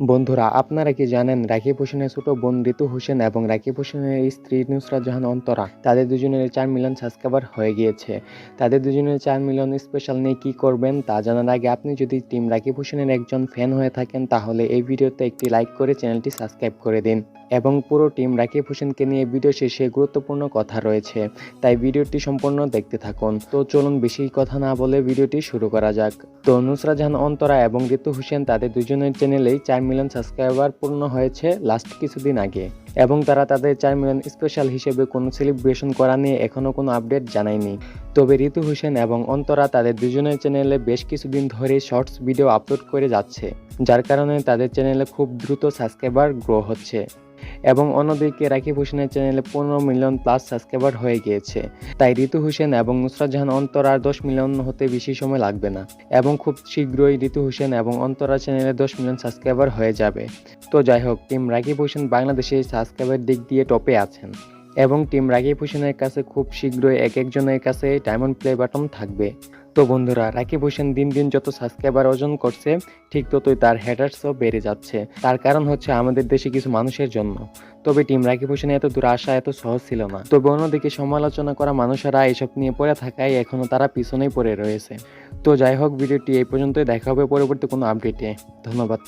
বন্ধুরা, আপনারা কি জানেন রাকিব হোসেনের ছোট বোন ঋতু হোসেন এবং রাকিব হোসেনের স্ত্রী নুসরাত জাহান অন্তরা, তাদের দুজনের চার মিলিয়ন সাবস্ক্রাইবার হয়ে গিয়েছে। তাদের দুজনের চার মিলিয়ন স্পেশাল নিয়ে কি করবেন তা জানার আগে আপনি যদি টিম রাকিব হোসেনের একজন ফ্যান হয়ে থাকেন, তাহলে এই ভিডিওতে একটি লাইক করে চ্যানেলটি সাবস্ক্রাইব করে দিন এবং পুরো টিম রাকিব হোসেনকে নিয়ে ভিডিও শেষে গুরুত্বপূর্ণ কথা রয়েছে। তাই ভিডিওটি সম্পূর্ণ দেখতে থাকুন। তো চলুন বেশি কথা না বলে ভিডিওটি শুরু করা যাক। তো নুসরা জাহান অন্তরা এবং ঋতু হোসেন তাদের দুজনের চ্যানেলেই চার মিলিয়ন সাবস্ক্রাইবার পূর্ণ হয়েছে লাস্ট কিছুদিন আগে, এবং তারা তাদের চার মিলিয়ন স্পেশাল হিসেবে কোনো সেলিব্রেশন করা নিয়ে এখনও কোনো আপডেট জানায়নি। তবে ঋতু হোসেন এবং অন্তরা তাদের দুজনের চ্যানেলে বেশ কিছুদিন ধরে শর্টস ভিডিও আপলোড করে যাচ্ছে, যার কারণে তাদের চ্যানেলে খুব দ্রুত সাবস্ক্রাইবার গ্রো হচ্ছে। এবং অন্যদিকে রাকিব হোসেনের চ্যানেলে পনেরো মিলিয়ন প্লাস সাবস্ক্রাইবার হয়ে গিয়েছে। তাই ঋতু হোসেন এবং নুসরাত জাহান অন্তরা দশ মিলিয়ন হতে বেশি সময় লাগবে না। এবং খুব শীঘ্রই ঋতু হোসেন এবং অন্তরা চ্যানেলে দশ মিলিয়ন সাবস্ক্রাইবার হয়ে যাবে। তো যাই হোক, টিম রাকিব হোসেন বাংলাদেশে সাবস্ক্রাইবার দিক দিয়ে টপে আছেন। এবং টিম রাকিব হোসেনের কাছে খুব শীঘ্রই এক একজনের কাছে ডায়মন্ড প্লে বাটন থাকবে। তো বন্ধুরা, রাকিব হোসেন দিন দিন যত সাবস্ক্রাইবার অর্জন করছে, ঠিক ততই তার হ্যাটার্সও বেড়ে যাচ্ছে। তার কারণ হচ্ছে আমাদের দেশে কিছু মানুষের জন্য তবে টিম রাকিব হোসেন এত দূর আসা এত সহজ ছিল না। তবে অন্যদিকে সমালোচনা করা মানুষেরা এসব নিয়ে পড়ে থাকায় এখনও তারা পিছনেই পড়ে রয়েছে। তো যাই হোক, ভিডিওটি এই পর্যন্তই। দেখা হবে পরবর্তী কোনো আপডেটে ধন্যবাদ।